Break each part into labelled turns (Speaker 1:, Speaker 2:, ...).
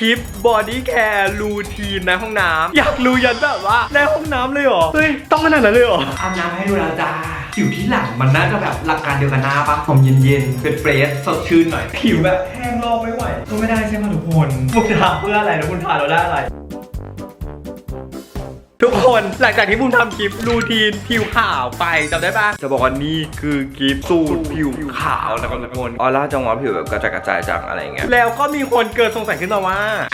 Speaker 1: คลิปบอดี้แคร์รูทีนในห้องน้ำอยากรู้ยันแบบว่าในห้องน้ำเลยเหรอ เฮ้ย ต้องขนาดนั้นเลยเหรออาบน้ำให้ดูแล้วจ้าผิวที่หลังมันน่าจะแบบหลักการเดียวกันหน้าปะผมเย็นๆเป็นเฟรชสดชื่นหน่อย ผิวแบบแห้งลอกไม่ไหวก็ไม่ได้ใช่ไหมทุกคนคุณทาเพื่ออะไรนะคุณทาเราได้อะไร ทุกคนหลังจากที่บุมทำคลิปรูทีนผิวขาวไปจำได้ปะจะบอกว่านี่คือคลิปสูตรผิวขาวนะครับทุกคนออร่าจังหวะผิวแบบกระจายกระจายจังอะไรเงี้ยแล้วก็มีคนเกิดสงสัยขึ้นมาว่าเอา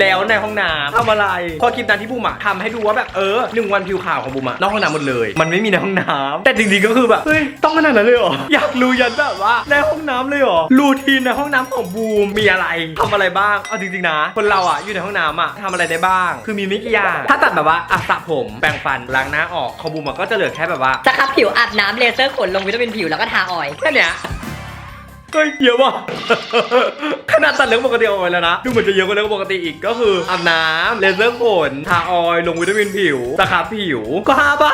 Speaker 1: แล้วในห้องน้ำทำอะไร พอคลิปนั้นที่บุมอะทำให้ดูว่าแบบเออหนึ่งวันผิวขาวของบุมอะนอกห้องน้ำหมดเลย มันไม่มีในห้องน้ำแต่จริงๆก็คือแบบเฮ้ยต้องขนาดนั้นเลยเหรออยากรู้ยันแบบว่าในห้องน้ำเลยเหรอรูทีนในห้องน้ำของบูมมีอะไรทำอะไรบ้างเอาจริงๆนะ คนเราอะอยู่ในห้องน้ำอะทำอะไรได้บ้าง คือมีไม่กี่อย่างถ้าตัดแบบว่าอะสระผมแปรงฟันล้างหน้าออกของบูมอะก็จะเหลือแค่แบบว่า
Speaker 2: สครับผิวอาบน้ำเลเซอร์ขนลงวิตามินผิวแล้วก็ทาออยล์
Speaker 1: แค่เนี้ย เฮ้ยเยอะว่ะขนาดตัดเรื่องปกติออกไปแล้วนะ ดูเหมือนจะเยอะกว่าเรื่องปกติอีกก็คืออาบน้ำเลเซอร์ขนทาออยล์ลงวิตามินผิวสครับผิวก็ห้าปะ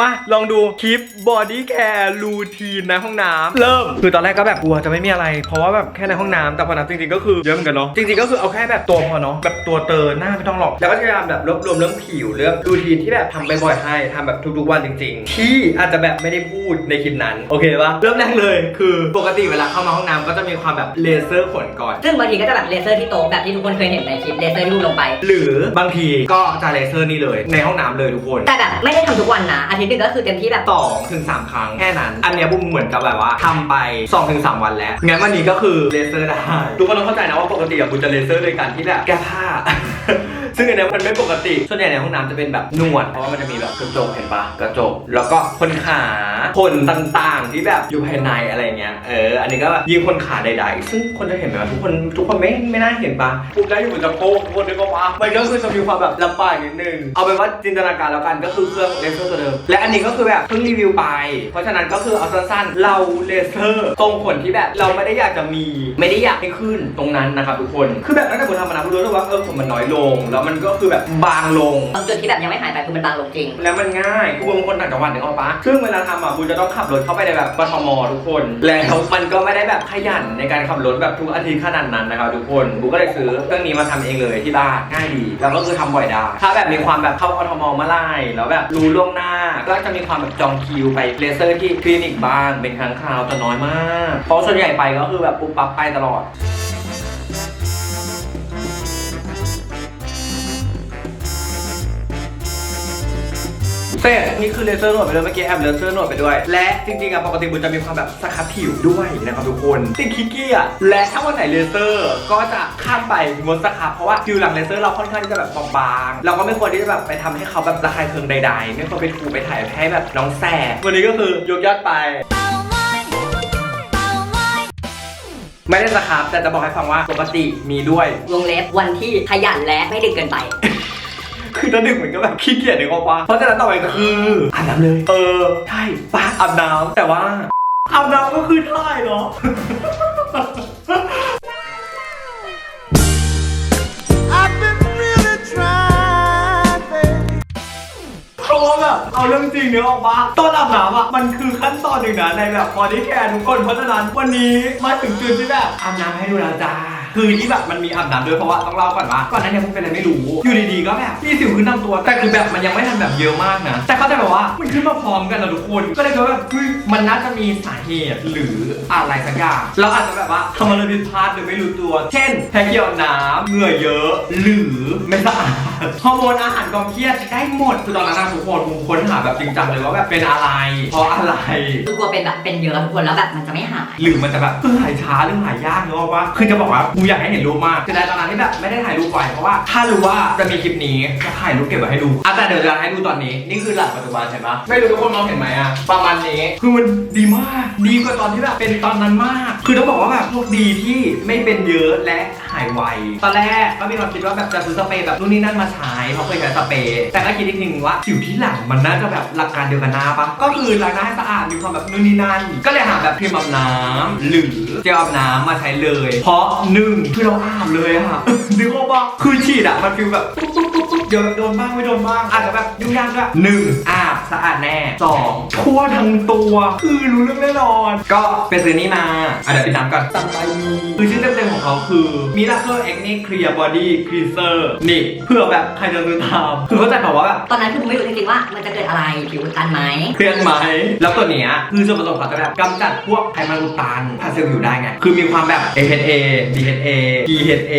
Speaker 1: มาลองดูคลิปบอดี้แคร์รูทีนในห้องน้ำเริ่ม คือตอนแรกก็แบบกลัวจะไม่มีอะไร เพราะว่าแบบแค่ในห้องน้ำแต่พอนับจริงๆก็คือเยอะเหมือนกันเนาะจริงๆก็คือเอาแค่แบบตัวพอเนาะแบบตัวเตอร์หน้าไม่ต้องหรอกแล้วก็พยายามแบบรวบรวมเรื่องผิวเรื่องรูทีนที่แบบทำบ่อยๆให้ทำแบบทุกๆวันจริง ๆ ที่อาจจะแบบไม่ได้พูดในคลิปนั้นโอเคปะเริ่มแรกเลยคือปกติเวลาเข้ามาห้องน้ำก็จะมีความแบบเลเซอร์ขนก่อน
Speaker 2: ซึ่งบางทีก็จะแบบเลเซอร์ที่โต๊ะแบบที่ทุกคนเคยเห็นในคลิปเลเซอร์ที่รูปลงไป
Speaker 1: หรือบางทีก็จะเลเซอร์นี่เลยในห้องน้ำเลยทุกคน
Speaker 2: แต่แบบไม่ได้ทำทุกวันนะ อาทิตย์หนึงก็คือเต็มที่แบบ
Speaker 1: สองถึงสามครั้งแค่นั้น อันเนี้ยบุ้มเหมือนกับแบบว่าทำไป2อถึงสวันแล้วงั้นวันนี้ก็คือเลเซอร์ได้ทุกคนต้องเข้าใจนะว่าปกติอะบุญจะเลเซอร์โดยการที่แบบแก้ผ้า ซึ่งอันเนี้ยมันไม่ปกติส่วนใหญ่ในห้องน้ำจะเป็นแบบนวดเพราะว่ามันจะมีแบบกระจกเห็นปะกระจก แล้วก็คนขาคนต่างๆที่แบบอยู่ภายในอะไรเงี้ยเอออันนี้ก็แบบยิงคนขาใดๆซึ่งคนจะเห็นไหมว่าทุกคนทุกคนไม่ไม่น่าเห็นปะปุกได้อยู่บนสะโพกทุกคนนึกออกปะมันก็คือจะมีความแบบลำบากนิดนึง เอาเป็นว่าจินตนาการแล้วกันก็คือเครื่องเลเซอร์ตัวเดิม และอันนี้ก็คือแบบเพิ่งรีวิวไป เพราะฉะนั้นก็คือเอาสั้นๆ เราเลเซอร์ตรงขนที่แบบเราไม่ได้อยากจะมี ไม่ได้อยากให้ขึ้นตรงนั้นนะครับทุกคน คือแบบตั้งแต่ผมทำมานะผมรู้สึกว่าเออผมมันน้อยลง แล้วมันก็คือแบบบางลง
Speaker 2: บางจุดที่แบบยังไม่หายไปคือมันบางลงจริง
Speaker 1: แล้วมันง่ายคือบางคนต่างจังหวัดนึกออกปะซึ่งเวลาทำอะคุณจะต้องขับรถเข้าไปในแบบกทมทุกคน แล้วมันก็ไม่ได้แบบขยันในการขับรถแบบทุกอาทิตย์ขนาดนั้นนะครับทุกคนกูก็เลยซื้อเครื่องนี้มาทำเองเลยที่บ้านง่ายดี แล้วก็คือทำบ่อยได้ถ้าแบบมีความแบบเข้ากทมเมื่อไหร่แล้วแบบรู้ล่วงหน้า ก็จะมีความแบบจองคิวไปเลเซอร์ที่คลินิกบ้างเป็นครั้งคราวแต่น้อยมาก เพราะส่วนใหญ่ไปก็คือแบบปุ๊บปั๊บไปตลอด เสร็จนี่คือเลเซอร์หนวดไปเลยเมื่อกี้แอบเลเซอร์หนวดไปด้วย และจริงๆอะปกติบุญจะมีความแบบสครับผิวด้วยนะครับทุกคนติดคิกกี้อะและถ้าวันไหนเลเซอร์ก็จะข้ามไปบนสครับเพราะว่าผิวหลังเลเซอร์เราค่อนข้างที่จะแบบบางๆเราก็ไม่ควรที่จะแบบไปทำให้เขาแบบระคายเคืองใดๆ ไม่ควรไปถูไปถ่ายให้แบบน้องแสบวันนี้ก็คือยกยอดไปไม่ได้สครับแต่จะบอกให้ฟังว่าปกติมีด้วย
Speaker 2: วงเล็บวันที่ขยันและไม่ดึกเกินไป
Speaker 1: คือถ้าดึกเหมือนก็แบบขี้เกียจนึกออกปะเพราะฉะนั้นต่อไปก็คืออาบน้ำเลย เออใช่ปะอาบน้ำแต่ว่าอาบน้ำก็คือท่ายเหรอ
Speaker 3: I've been really trying, baby.
Speaker 1: เพราะว่าแบบเอาเรื่องจริงเนื้อออกมาตอนอาบน้ำอะมันคือขั้นตอนหนึ่งนะในแบบบอดี้แคร์ทุกคนเพราะฉะนั้นวันนี้มาถึงจุดที่แบบอาบน้ำให้ดูแล้วจ้า คือที่แบบมันมีอาบน้ำด้วยเพราะว่าต้องเล่าก่อนว่าก่อนหนั้านเนี่ยผมเป็นอะไรไม่รู้ อยู่ดีๆก็แบบมีสิวขึ้นตามตัว แต่คือแบบมันยังไม่ทันแบบเยอะมากนะ แต่เขาใจะแบบว่ามันขึ้นมาพร้อมกันนะทุกคน ก็เลยคิดว่าแบบเฮ้ยมันน่าจะมีสาเหตุหรืออะไรสักอย่าง เราอาจจะแบบว่าทำอะไรผิดพลาดโดยไม่รู้ตัว เช่น แพ้เกี่ยวน้ำเหงื่อเยอะ หรือไม่สะอาด ฮอร์โมนอาหารความเครียดได้หมด คือตอนนั้นนะทุกคนผมค้นหาแบบจริงจังเลยว่าแบบเป็นอะไร เพราะอะไร
Speaker 2: คือกลัวเป็นแบบเป็นเยอะทุกคนแล้วแบบมันจะไม่หาย
Speaker 1: หรือมันจะแบบเออหายช้าหรือหายยากเนอะว่า คือจะบอกว่ากูอยากให้เห็นรูปมากคือในตอนนั้นที่แบบไม่ได้ถ่ายรูปไว้เพราะว่า ถ้ารู้ว่าจะมีคลิปนี้จะถ่ายรูปเก็บไว้ให้ดูอะแต่เดี๋ยวจะให้ดูตอนนี้นี่คือหลังปัจจุบันเห็นปะไม่รู้ทุกคนมองเห็นไหมอะประมาณนี้คือมันดีมาก ดีกว่าตอนที่แบบเป็นตอนนั้นมาก คือต้องบอกว่าแบบโชคดีที่ไม่เป็นเยอะและ หายไว ตอนแรกก็มีความคิดว่าแบบจะซื้อสเปรย์แบบนู่นนี่นั่นมาใช้เพราะเคยใช้สเปรย์แต่ก็คิดอีกทีนึงว่าผิวที่หลังมันน่าจะแบบหลักการเดียวกันหน้าปะก็คือล้างหน้าให้สะอาดมีความแบบนู่นนี่นั่นก็เลยหาแบบครีมอาบน้ำหรือเจลอาบน้ำมาใช้เลย เพราะหนึ่งคือเราอาบเลยอะนึกออกปะคือฉีดอะมันฟีลแบบปุ๊บปุ๊บปุ๊บปุ๊บเดี๋ยวโดนบ้างไม่โดนบ้างอาจจะแบบยุ่งยากด้วยหนึ่งอาบ สะอาดแน่สองทั่วทั้งตัวคือรู้เรื่องแน่นอน ก็ไปซื้อนี่มาอะเดี๋ยวปิดน้ำก่อนซัมไบมีคือชื่อเต็มๆของเขาคือมีมิราเคิลเอ็กนี่เคลียร์บอดี้คลีเซอร์นี่เพื่อแบบใครจะซื้อตามคือเข้าใจแบบว่าแบบ
Speaker 2: ตอนนั้นคือกูไม่รู้จริงๆว่ามันจะเกิดอะไรผิวอุดตันไหม
Speaker 1: เครียดไหมแล้วตัวเนี้ยคือส่วนผสมเขาจะแบบกำจัดพวกไขมันอุดตันผ่านเซลล์ผิวได้ไงคือมีความแบบ AHA DHA PHA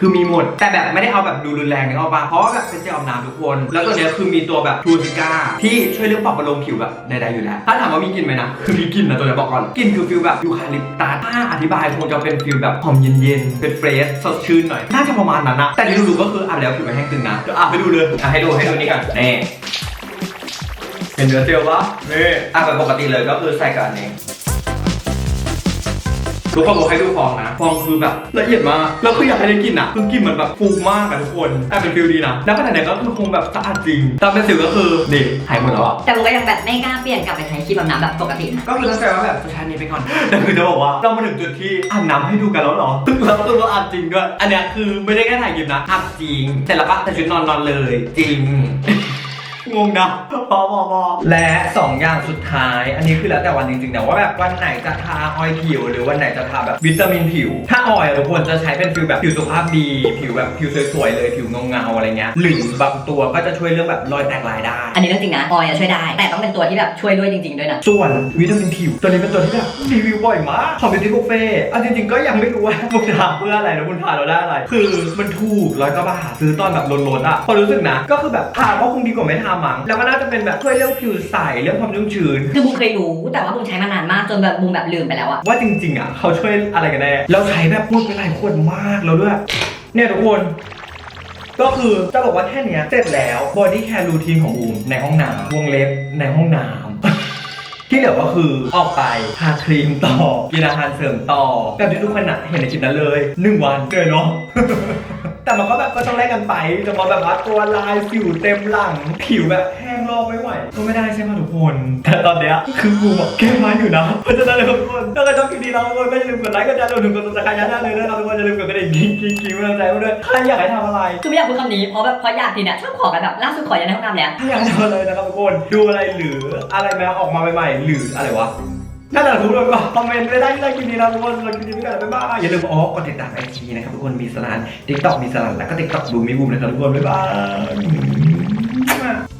Speaker 1: คือมีหมด แต่แบบไม่ได้เอาแบบดูรุนแรงนึกออกปะเพราะว่าแบบเป็นเจลอาบน้ำทุกคน แล้วตัวเนี้ยคือมีตัวแบบทูซิก้าที่ช่วยเรื่องปรับประโลมผิวแบบใดๆอยู่แล้ว ถ้าถามว่ามีกลิ่นไหมนะ คือมีกลิ่นนะตัวเนี้ยบอกก่อน กลิ่นคือฟิลแบบยูคาลิปตัสถ้าอธิบายคงจะเป็นฟิลแบบหอมเย็นๆ เป็นเฟรชสดชื่นหน่อย น่าจะประมาณนั้นนะแต่ที่รู้ๆก็คืออาบแล้วผิวไม่แห้งตึงนะเดี๋ยวอาบไปดูเลยอะให้ดูให้ดูนี่ก่อนนี่เป็นเนื้อเจลปะนี่อะแบบปกติเลยก็คือใส่กับอันนี้ ทุกคนบอกให้ดูฟองนะฟองคือแบบละเอียดมากแล้วคืออยากให้ได้กลินอะคือกลินมันแบบฟูมากอะทุกคนแต่เป็นฟิลดีนะแล้วขนาดเนี้ยก็คือคงแบบสะอาดจริงตามเป็นสิวก็คือนี่หายหมดแล้วอะ
Speaker 2: แต่กูก็ยังแบบไม่กล้าเปลี่ยนกลับไปใช้ครีมอาบน้ำแบบปกตินะ
Speaker 1: ก็คือตั้งใจว่าแบบจะใช้อันนี้ไปก่อนแต่คือจะบอกว่าเรามาถึงจุดที่อาบน้ำให้ดูกันแล้วเหรอแล้วก็ตัวอาบจริงด้วยอันเนี้ยคือไม่ได้แค่ถ่ายคลิปนะอาบจริงเสร็จแล้วก็แต่ชุดนอนนอนเลย จริง งงนะพอพอพอและ 2 อย่างสุดท้าย อันนี้คือแล้วแต่วันจริงๆแต่ว่าแบบวันไหนจะทาออยล์ผิว หรือวันไหนจะทาแบบวิตามินผิว ถ้าออยล์อะทุกคนจะใช้เป็นฟิลแบบผิวสุขภาพดี ผิวแบบผิวสวยๆเลยผิวเงาๆอะไรเงี้ยหรือบางตัวก็จะช่วยเรื่องแบบรอยแตกลายได้
Speaker 2: อันนี้เรื่องจริงนะออยล์อะช่วยได้ แต่ต้องเป็นตัวที่แบบช่วยด้วยจริง ๆด้วยนะ
Speaker 1: ส่วนวิตามินผิว ตัวนี้เป็นตัวที่แบบรีวิวบ่อยมากของบิวตี้บุฟเฟ่เอาจริงๆก็ยังไม่รู้ว่าบุญทาเพื่ออะไรแล้วบุญทาเราได้อะไร คือมันถูกร้อยกว่าบาทซื้อตอนแบบลดๆอะพอรู้สึกนะก็คือแบบทาก็คงดีกว่าไม่ทามั้งแล้วก็น่าจะเป็นแบบช่วยเรื่องผิวใสเรื่องความชุ่มชื้น
Speaker 2: คือบุมเคยรู้แต่ว่าบุมใช้มานานมากจนแบบบุมแบบลืมไปแล้วอะ
Speaker 1: ว่าจริง ๆอะเขาช่วยอะไรกันแน่เราใช้แบบพูดไปหลายขวดมากแล้วด้วย เนี่ยทุกคนก็คือจะบอกว่าแค่เนี้ยเสร็จแล้วบอดี้แคร์รูทีนของบูมในห้องน้ำวงเล็บในห้องน้ำที่เหลือก็คือออกไปทาครีมต่อกินอาหารเสริมต่อแบบที่ทุกคนน่ะเห็นในคลิปนั้นเลยหนึ่งวันเหนื่อยเนาะ แต่มันก็แบบก็ต้องแลกกันไปจะมาแบบว่าตัวลายสิวเต็มหลัง ผิวแบบแห้งลอกไม่ไหวก็ไม่ได้ใช่ไหมทุกคน แต่ตอนเนี้ยคือบูมอะแก้มาอยู่นะเพราะฉะนั้นเลยทุกคนถ้าใครชอบคลิปนี้นะทุกคนก็อย่าลืมกดไลค์กดแชร์รวมถึงกดติดตามได้เลยนะครับทุกคนอย่าลืมกดกระดิ่งกิ๊งกิ๊งกิ๊งกำลังใจมาด้วยใครอยากให้ทำอะไร
Speaker 2: คือไม่อยากพูดคำนี้เพราะแบบเพราะอยากทีเนี่ยชอบขอกันแบบล่าสุดขอยันในห้องน้ำแล้ว
Speaker 1: ถ้าอยากให้ทำอะไรนะครับทุกคนดูอะไรหรืออะไรมาออกมาใหม่ๆหรืออะไรวะ นั่นแหละทุกคนก็คอมเมนต์ไปได้ที่ใต้คลิปนี้นะทุกคนสำหรับคลิปนี้ไปก่อนบ๊ายบายอย่าลืมอ๋อกดติดตามไอจีนะครับทุกคนมีสลันทิกตอกมีสลันแล้วก็ทิกตอกบูมมีบูมนะครับทุกคนบ๊ายบาย